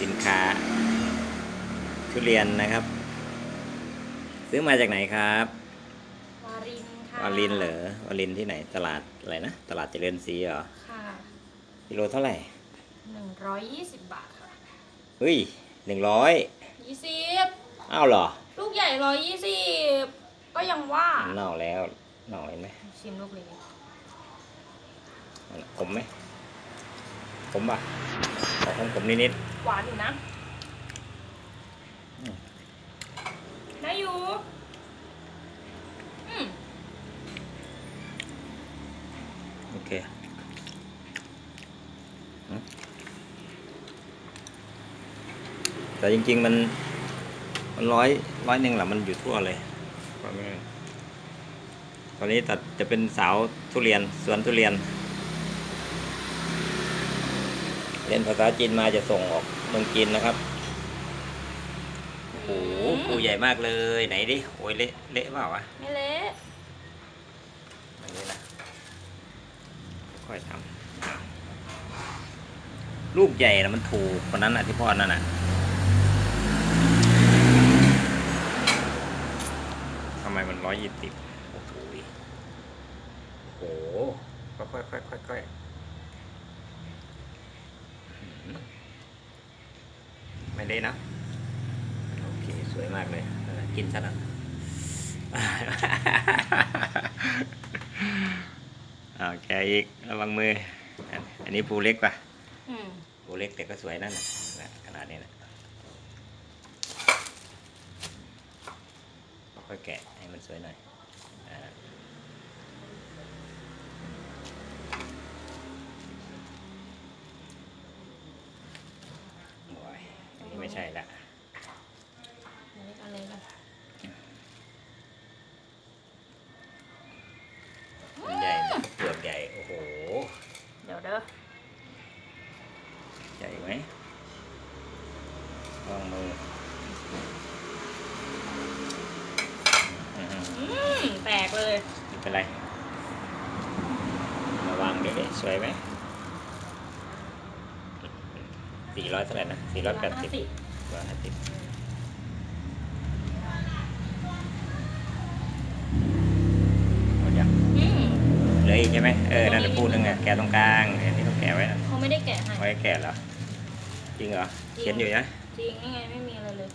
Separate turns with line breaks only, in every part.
สินค้า ทุเรียนนะครับ ซื้อมาจากไหนครับ
วารินค่ะ
วาลินเหรอวาลินที่ไหนตลาดอะไรนะตลาดเจริญศรีเหรอ
ค่ะ
กิโลเท่าไหร่
หนึ่งร้อยยี่สิบบาทค่ะ
เฮ้ยหนึ่งร้อย
ยี่สิบ
อ้าวเหรอ
ลูกใหญ่ร้อยยี่สิบก็ยังว่า
เน่าแล้วเน่าเห็นไหม
ชิมลูกเล็ก
ขมไหม ขมป่ะขอขมขมนิด
หวานอยู่นะ
อืม
ได้อยู่อืม
ๆโอเคอืมแต่จริง ๆ มัน มันร้อยร้อยหนึ่งแหละมันอยู่ทั่วเลยก็ไม่ตอนนี้ตัดจะเป็นสาวทุเรียนสวนทุเรียน เรียนภาษาจีนมาจะส่งออกเมืองจีนนะครับโอ้โหปูใหญ่มากเลยไหนดิโอ้ยเละเละเปล่าวะ
ไม่เละ
อันนี้นะค่อยทำอะลูกใหญ่นะมันถูกคนนั้นอะที่พ่อนั่นอะทำไมมันร้อยยี่สิบโอ้โหโอ้โหค่อยค่อยค่อยค่อยๆอื้อหือ ไม่ได้นะ โอเค สวยมากเลยเออกินซะหน่อยเอาแกอีกระวังมือ อันอันนี้ปูเล็กปะ
อืม
ปูเล็กแต่ก็สวยนั่นนะนะขนาดนี้นะค่อยๆแกะให้มันสวยหน่อยอ่าโอ้ยอันนี้ไม่ ใช่ละ
อันเล็กอันเล็กอะ
มันใหญ่เปลือกใหญ่ โอ้โห
เดี๋ยวเด้อ
ใหญ่ไหมลองมืออืม
อืมแตกเลย
ไม่เป็นไร ระวังเด็กๆสวยไหมสี่ร้อยเท่าไหร่นะสี่ร้อยแปดสิบ
150
ร้ อยห้าสิบหมดยัง
อืม
เหลืออีกใช่ไหมเออนั่นแหละพูดนึงอะแกะตรงกลางเห็นที่ต้องแกะไว้นะ
เขาไม่ได้แกะให้
ไว้แกะเหรอจริงเหรอ
จริง
เขียนอยู่นะ
จริงนี่ไงไม่มีอะไรเลย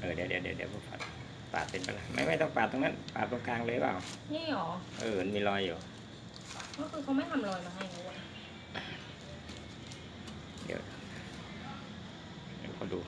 เออเดี๋ยวเดี๋ยวเดี๋ยวเดี๋ยวปาดปาดเป็นไปละไม่ไม่ต้องปาดตรงนั้นปาดตรงกลางเลยเปล่า
นี่หรอ
เออมันมีรอยอยู่
ก็คือเขาไม่ทำรอยมาให้นะเว้ย
เดี๋ยวเดี๋ยวเขาดู